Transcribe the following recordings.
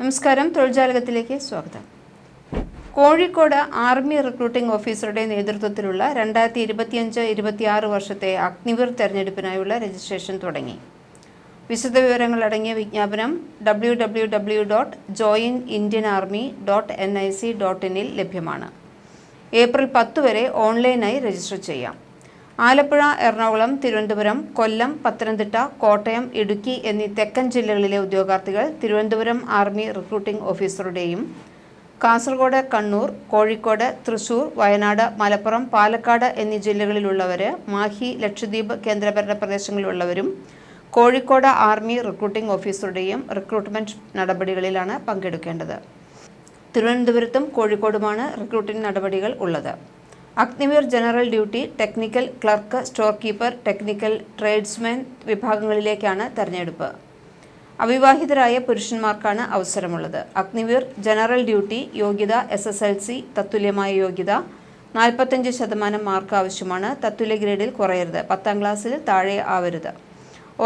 നമസ്കാരം തൊഴിൽജാലകത്തിലേക്ക് സ്വാഗതം. Kozhikode army recruiting ഓഫീസറുടെ നേതൃത്വത്തിലുള്ള രണ്ടായിരത്തി ഇരുപത്തിയഞ്ച് ഇരുപത്തിയാറ് വർഷത്തെ അഗ്നിവീർ തെരഞ്ഞെടുപ്പിനായുള്ള രജിസ്ട്രേഷൻ തുടങ്ങി. വിശദവിവരങ്ങൾ അടങ്ങിയ വിജ്ഞാപനം W W W dot join Indian army dot N I C dot ഇനിൽ ലഭ്യമാണ്. ഏപ്രിൽ പത്ത് വരെ ഓൺലൈനായി രജിസ്റ്റർ ചെയ്യാം. ആലപ്പുഴ എറണാകുളം തിരുവനന്തപുരം കൊല്ലം പത്തനംതിട്ട കോട്ടയം ഇടുക്കി എന്നീ തെക്കൻ ജില്ലകളിലെ ഉദ്യോഗാർത്ഥികൾ തിരുവനന്തപുരം ആർമി റിക്രൂട്ടിംഗ് ഓഫീസറുടെയും കാസർഗോഡ് കണ്ണൂർ കോഴിക്കോട് തൃശൂർ വയനാട് മലപ്പുറം പാലക്കാട് എന്നീ ജില്ലകളിലുള്ളവർ മാഹി ലക്ഷദ്വീപ് കേന്ദ്രഭരണ പ്രദേശങ്ങളിലുള്ളവരും കോഴിക്കോട് ആർമി റിക്രൂട്ടിംഗ് ഓഫീസറുടെയും റിക്രൂട്ട്മെന്റ് നടപടികളിലാണ് പങ്കെടുക്കേണ്ടത്. തിരുവനന്തപുരത്തും കോഴിക്കോടുമാണ് റിക്രൂട്ടിംഗ് നടപടികൾ ഉള്ളത്. Agniveer general duty technical clerk store keeper technical tradesman വിഭാഗങ്ങളിലേക്കാണ് തെരഞ്ഞെടുപ്പ്. അവിവാഹിതരായ പുരുഷന്മാർക്കാണ് അവസരമുള്ളത്. അഗ്നിവീർ ജനറൽ ഡ്യൂട്ടി യോഗ്യത എസ് എസ് എൽ സി തത്തുല്യമായ യോഗ്യത നാൽപ്പത്തഞ്ച് ശതമാനം മാർക്ക് ആവശ്യമാണ്. തത്തുല്യ ഗ്രേഡിൽ കുറയരുത്. പത്താം ക്ലാസ്സിൽ താഴെ ആവരുത്.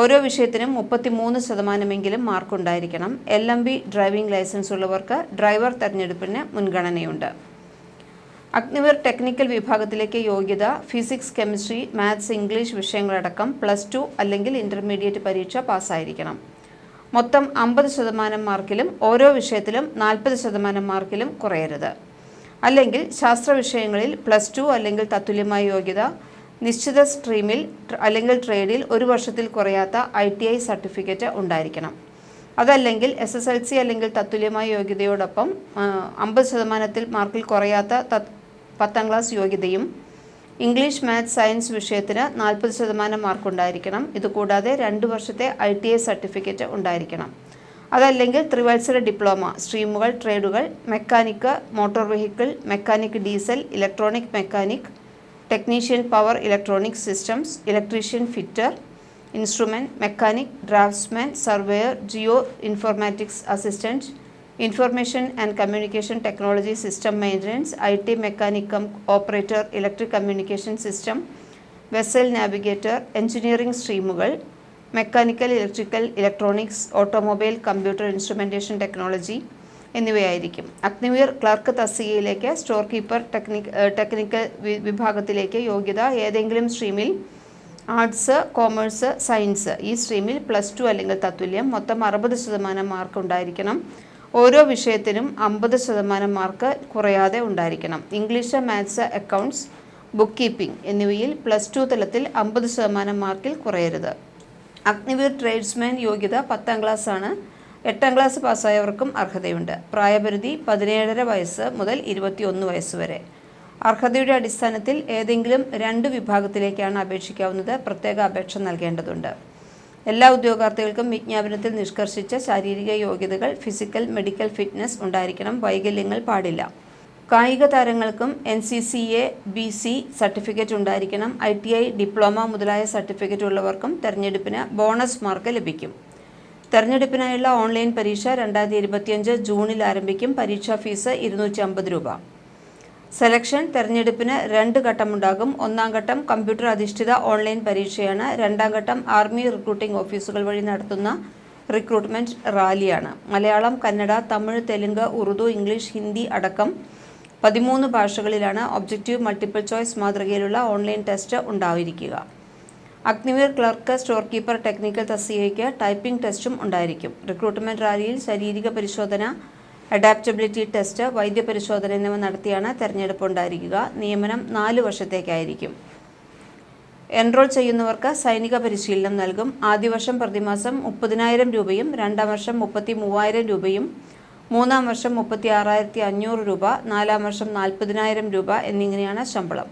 ഓരോ വിഷയത്തിനും മുപ്പത്തിമൂന്ന് ശതമാനമെങ്കിലും മാർക്ക് ഉണ്ടായിരിക്കണം L M V driving licence ഉള്ളവർക്ക് ഡ്രൈവർ തെരഞ്ഞെടുപ്പിന് മുൻഗണനയുണ്ട്. അഗ്നിവീർ ടെക്നിക്കൽ വിഭാഗത്തിലേക്ക് യോഗ്യത ഫിസിക്സ് കെമിസ്ട്രി മാത്സ് ഇംഗ്ലീഷ് വിഷയങ്ങളടക്കം പ്ലസ് ടു അല്ലെങ്കിൽ ഇന്റർമീഡിയറ്റ് പരീക്ഷ പാസ്സായിരിക്കണം. മൊത്തം അമ്പത് ശതമാനം മാർക്കിലും ഓരോ വിഷയത്തിലും നാൽപ്പത് ശതമാനം മാർക്കിലും കുറയരുത്. അല്ലെങ്കിൽ ശാസ്ത്ര വിഷയങ്ങളിൽ പ്ലസ് ടു അല്ലെങ്കിൽ തത്തുല്യമായ യോഗ്യത നിശ്ചിത സ്ട്രീമിൽ അല്ലെങ്കിൽ ട്രേഡിൽ ഒരു വർഷത്തിൽ കുറയാത്ത ഐ ടി ഐ സർട്ടിഫിക്കറ്റ് ഉണ്ടായിരിക്കണം. അതല്ലെങ്കിൽ എസ് എസ് എൽ സി അല്ലെങ്കിൽ തത്തുല്യമായ യോഗ്യതയോടൊപ്പം അമ്പത് ശതമാനത്തിൽ മാർക്കിൽ കുറയാത്ത തത് പത്താം ക്ലാസ് യോഗ്യതയും ഇംഗ്ലീഷ് മാത്സ് സയൻസ് വിഷയത്തിന് നാൽപ്പത് ശതമാനം മാർക്ക് ഉണ്ടായിരിക്കണം ഇതുകൂടാതെ രണ്ട് വർഷത്തെ ഐ ടി ഐ സർട്ടിഫിക്കറ്റ് ഉണ്ടായിരിക്കണം. അതല്ലെങ്കിൽ ത്രിവത്സര ഡിപ്ലോമ സ്ട്രീമുകൾ ട്രേഡുകൾ mechanic motor vehicle mechanic diesel electronic mechanic technician power electronic systems electrician fitter instrument mechanic draughtsman surveyor geo informatics assistant information and communication technology system maintenance I T മെക്കാനിക്കം operator electric communication system vessel navigator engineering സ്ട്രീമുകൾ mechanical electrical electronics automobile computer instrumentation technology എന്നിവയായിരിക്കും. Agniveer clerk തസ്തികയിലേക്ക് store keeper technic technical വിഭാഗത്തിലേക്ക് യോഗ്യത ഏതെങ്കിലും സ്ട്രീമിൽ arts commerce science ഈ സ്ട്രീമിൽ plus two അല്ലെങ്കിൽ തത്തുല്യം മൊത്തം അറുപത് ശതമാനം mark ഉണ്ടായിരിക്കണം. ഓരോ വിഷയത്തിനും അമ്പത് ശതമാനം മാർക്ക് കുറയാതെ ഉണ്ടായിരിക്കണം. English maths accounts book keeping എന്നിവയിൽ പ്ലസ് ടു തലത്തിൽ അമ്പത് ശതമാനം മാർക്കിൽ കുറയരുത്. അഗ്നിവീർ ട്രേഡ്സ്മാൻ യോഗ്യത പത്താം ക്ലാസ് ആണ്. എട്ടാം ക്ലാസ് പാസ്സായവർക്കും അർഹതയുണ്ട്. പ്രായപരിധി പതിനേഴര വയസ്സ് മുതൽ ഇരുപത്തിയൊന്ന് വയസ്സ് വരെ. അർഹതയുടെ അടിസ്ഥാനത്തിൽ ഏതെങ്കിലും രണ്ട് വിഭാഗത്തിലേക്കാണ് അപേക്ഷിക്കാവുന്നത്. പ്രത്യേക അപേക്ഷ നൽകേണ്ടതുണ്ട്. എല്ലാ ഉദ്യോഗാർത്ഥികൾക്കും വിജ്ഞാപനത്തിൽ നിഷ്കർഷിച്ച ശാരീരിക യോഗ്യതകൾ ഫിസിക്കൽ മെഡിക്കൽ ഫിറ്റ്നസ് ഉണ്ടായിരിക്കണം വൈകല്യങ്ങൾ പാടില്ല. കായിക താരങ്ങൾക്കും N C C A B C certificate ഉണ്ടായിരിക്കണം ഐ ടി ഐ ഡിപ്ലോമ മുതലായ സർട്ടിഫിക്കറ്റ് ഉള്ളവർക്കും തെരഞ്ഞെടുപ്പിന് ബോണസ് മാർക്ക് ലഭിക്കും. തെരഞ്ഞെടുപ്പിനായുള്ള ഓൺലൈൻ പരീക്ഷ രണ്ടായിരത്തി ഇരുപത്തിയഞ്ച് ജൂണിൽ ആരംഭിക്കും പരീക്ഷാ ഫീസ് ഇരുന്നൂറ്റി അമ്പത് രൂപ. സെലക്ഷൻ തെരഞ്ഞെടുപ്പിന് രണ്ട് ഘട്ടമുണ്ടാകും. ഒന്നാം ഘട്ടം കമ്പ്യൂട്ടർ അധിഷ്ഠിത ഓൺലൈൻ പരീക്ഷയാണ്. രണ്ടാം ഘട്ടം ആർമി റിക്രൂട്ടിംഗ് ഓഫീസുകൾ വഴി നടത്തുന്ന റിക്രൂട്ട്മെന്റ് റാലിയാണ്. മലയാളം കന്നഡ തമിഴ് തെലുങ്ക് ഉറുദു ഇംഗ്ലീഷ് ഹിന്ദി അടക്കം പതിമൂന്ന് ഭാഷകളിലാണ് ഒബ്ജക്റ്റീവ് മൾട്ടിപ്പിൾ ചോയ്സ് മാതൃകയിലുള്ള ഓൺലൈൻ ടെസ്റ്റ് ഉണ്ടായിരിക്കുക. Agniveer clerk store keeper technical തസ്തികയ്ക്ക് typing ടെസ്റ്റും ഉണ്ടായിരിക്കും. റിക്രൂട്ട്മെന്റ് റാലിയിൽ ശാരീരിക പരിശോധന അഡാപ്റ്റബിലിറ്റി ടെസ്റ്റ് വൈദ്യപരിശോധന എന്നിവ നടത്തിയാണ് തെരഞ്ഞെടുപ്പ് ഉണ്ടായിരിക്കുക. നിയമനം നാല് വർഷത്തേക്കായിരിക്കും. എൻറോൾ ചെയ്യുന്നവർക്ക് സൈനിക പരിശീലനം നൽകും. ആദ്യവർഷം പ്രതിമാസം മുപ്പതിനായിരം രൂപയും രണ്ടാം വർഷം മുപ്പത്തി മൂവായിരം രൂപയും മൂന്നാം വർഷം മുപ്പത്തി ആറായിരത്തി അഞ്ഞൂറ് രൂപ നാലാം വർഷം നാൽപ്പതിനായിരം രൂപ എന്നിങ്ങനെയാണ് ശമ്പളം.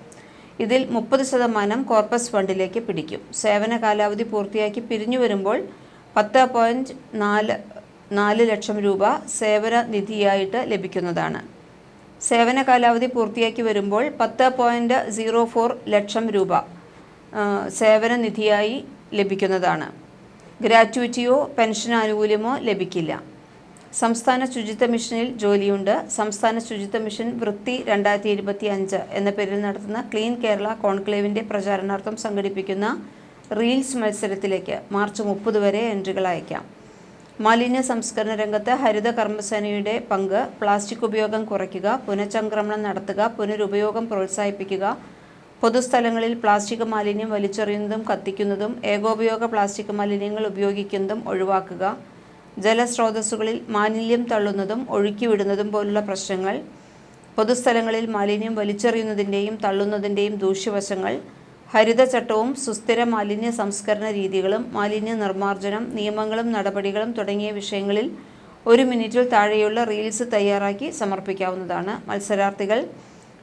ഇതിൽ മുപ്പത് ശതമാനം കോർപ്പസ് ഫണ്ടിലേക്ക് പിടിക്കും. സേവന കാലാവധി പൂർത്തിയാക്കി പിരിഞ്ഞു വരുമ്പോൾ പത്ത് പോയിന്റ് നാല് നാല് ലക്ഷം രൂപ സേവന നിധിയായിട്ട് ലഭിക്കുന്നതാണ്. സേവന കാലാവധി പൂർത്തിയാക്കി വരുമ്പോൾ പത്ത് പോയിന്റ് സീറോ ഫോർ ലക്ഷം രൂപ സേവന നിധിയായി ലഭിക്കുന്നതാണ്. ഗ്രാറ്റുവിറ്റിയോ പെൻഷൻ ആനുകൂല്യമോ ലഭിക്കില്ല. സംസ്ഥാന ശുചിത്വ മിഷനിൽ ജോലിയുണ്ട്. സംസ്ഥാന ശുചിത്വ മിഷൻ വൃത്തി രണ്ടായിരത്തി ഇരുപത്തി അഞ്ച് എന്ന പേരിൽ നടത്തുന്ന ക്ലീൻ കേരള കോൺക്ലേവിന്റെ പ്രചാരണാർത്ഥം സംഘടിപ്പിക്കുന്ന റീൽസ് മത്സരത്തിലേക്ക് മാർച്ച് മുപ്പത് വരെ എൻട്രികൾ അയക്കാം. മാലിന്യ സംസ്കരണ രംഗത്ത് ഹരിത കർമ്മസേനയുടെ പങ്ക് പ്ലാസ്റ്റിക് ഉപയോഗം കുറയ്ക്കുക പുനഃചംക്രമണം നടത്തുക പുനരുപയോഗം പ്രോത്സാഹിപ്പിക്കുക പൊതുസ്ഥലങ്ങളിൽ പ്ലാസ്റ്റിക് മാലിന്യം വലിച്ചെറിയുന്നതും കത്തിക്കുന്നതും ഏകോപയോഗ പ്ലാസ്റ്റിക് മാലിന്യങ്ങൾ ഉപയോഗിക്കുന്നതും ഒഴിവാക്കുക ജലസ്രോതസ്സുകളിൽ മാലിന്യം തള്ളുന്നതും ഒഴുക്കിവിടുന്നതും പോലുള്ള പ്രശ്നങ്ങൾ പൊതുസ്ഥലങ്ങളിൽ മാലിന്യം വലിച്ചെറിയുന്നതിന്റെയും തള്ളുന്നതിന്റെയും ദൂഷ്യവശങ്ങൾ ഹരിതചട്ടവും സുസ്ഥിര മാലിന്യ സംസ്കരണ രീതികളും മാലിന്യ നിർമ്മാർജനം നിയമങ്ങളും നടപടികളും തുടങ്ങിയ വിഷയങ്ങളിൽ ഒരു മിനിറ്റിൽ താഴെയുള്ള റീൽസ് തയ്യാറാക്കി സമർപ്പിക്കാവുന്നതാണ്. മത്സരാർത്ഥികൾ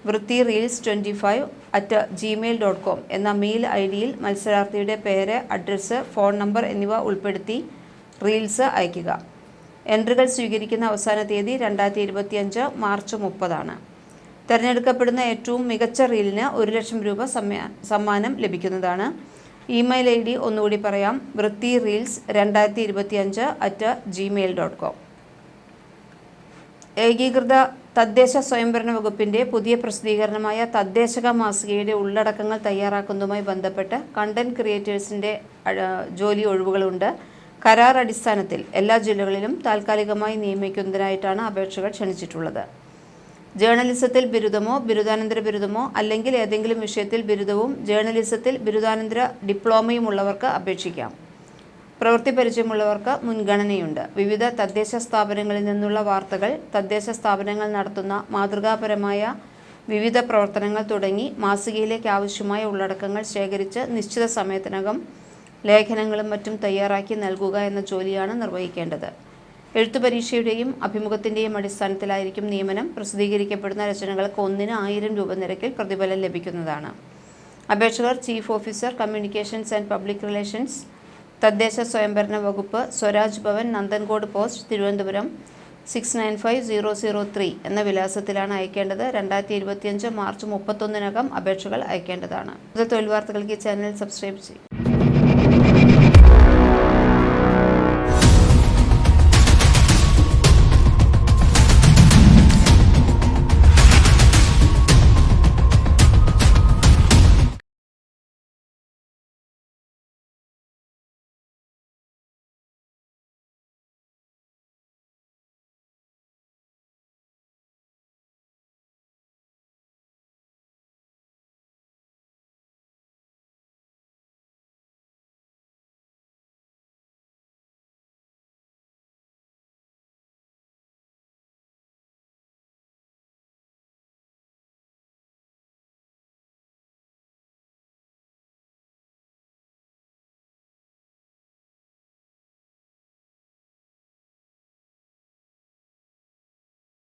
Vritti reels twenty five at Gmail dot com എന്ന മെയിൽ ഐ ഡിയിൽ മത്സരാർത്ഥിയുടെ പേര് അഡ്രസ്സ് ഫോൺ നമ്പർ എന്നിവ ഉൾപ്പെടുത്തി റീൽസ് അയയ്ക്കുക. എൻട്രികൾ സ്വീകരിക്കുന്ന അവസാന തീയതി രണ്ടായിരത്തി ഇരുപത്തിയഞ്ച് മാർച്ച് മുപ്പതാണ്. തിരഞ്ഞെടുക്കപ്പെടുന്ന ഏറ്റവും മികച്ച റീലിന് ഒരു ലക്ഷം രൂപ സമ്മാനം ലഭിക്കുന്നതാണ്. ഇമെയിൽ ഐ ഡി ഒന്നുകൂടി പറയാം. വൃത്തി റീൽസ് രണ്ടായിരത്തി ഇരുപത്തി അഞ്ച് അറ്റ് ജിമെയിൽ ഡോട്ട് കോം ഏകീകൃത തദ്ദേശ സ്വയംഭരണ വകുപ്പിന്റെ പുതിയ പ്രസിദ്ധീകരണമായ തദ്ദേശക മാസികയുടെ ഉള്ളടക്കങ്ങൾ തയ്യാറാക്കുന്നതുമായി ബന്ധപ്പെട്ട് കണ്ടന്റ് ക്രിയേറ്റേഴ്സിന്റെ ജോലി ഒഴിവുകളുണ്ട്. കരാർ അടിസ്ഥാനത്തിൽ എല്ലാ ജില്ലകളിലും താൽക്കാലികമായി നിയമിക്കുന്നതിനായിട്ടാണ് അപേക്ഷകൾ ക്ഷണിച്ചിട്ടുള്ളത്. ജേർണലിസത്തിൽ ബിരുദമോ ബിരുദാനന്തര ബിരുദമോ അല്ലെങ്കിൽ ഏതെങ്കിലും വിഷയത്തിൽ ബിരുദവും ജേർണലിസത്തിൽ ബിരുദാനന്തര ഡിപ്ലോമയും ഉള്ളവർക്ക് അപേക്ഷിക്കാം. പ്രവൃത്തി പരിചയമുള്ളവർക്ക് മുൻഗണനയുണ്ട്. വിവിധ തദ്ദേശ സ്ഥാപനങ്ങളിൽ നിന്നുള്ള വാർത്തകൾ തദ്ദേശ സ്ഥാപനങ്ങൾ നടത്തുന്ന മാതൃകാപരമായ വിവിധ പ്രവർത്തനങ്ങൾ തുടങ്ങി മാസികയിലേക്ക് ആവശ്യമായ ഉള്ളടക്കങ്ങൾ ശേഖരിച്ച് നിശ്ചിത സമയത്തിനകം ലേഖനങ്ങളും മറ്റും തയ്യാറാക്കി നൽകുക എന്ന ജോലിയാണ് നിർവഹിക്കേണ്ടത്. എഴുത്തു പരീക്ഷയുടെയും അഭിമുഖത്തിന്റെയും അടിസ്ഥാനത്തിലായിരിക്കും നിയമനം. പ്രസിദ്ധീകരിക്കപ്പെടുന്ന രചനകൾക്ക് ഒന്നിന് ആയിരം രൂപ നിരക്കിൽ പ്രതിഫലം ലഭിക്കുന്നതാണ്. അപേക്ഷകർ chief officer communications and public relations തദ്ദേശ സ്വയംഭരണ വകുപ്പ് Swaraj Bhavan Nandancode post Thiruvananthapuram six nine five zero zero three എന്ന വിലാസത്തിലാണ് അയക്കേണ്ടത്. രണ്ടായിരത്തി ഇരുപത്തിയഞ്ച് മാർച്ച് മുപ്പത്തൊന്നിനകം അപേക്ഷകൾ അയക്കേണ്ടതാണ്. കൂടുതൽ തൊഴിൽ വാർത്തകൾക്ക് ഈ ചാനൽ സബ്സ്ക്രൈബ് ചെയ്യും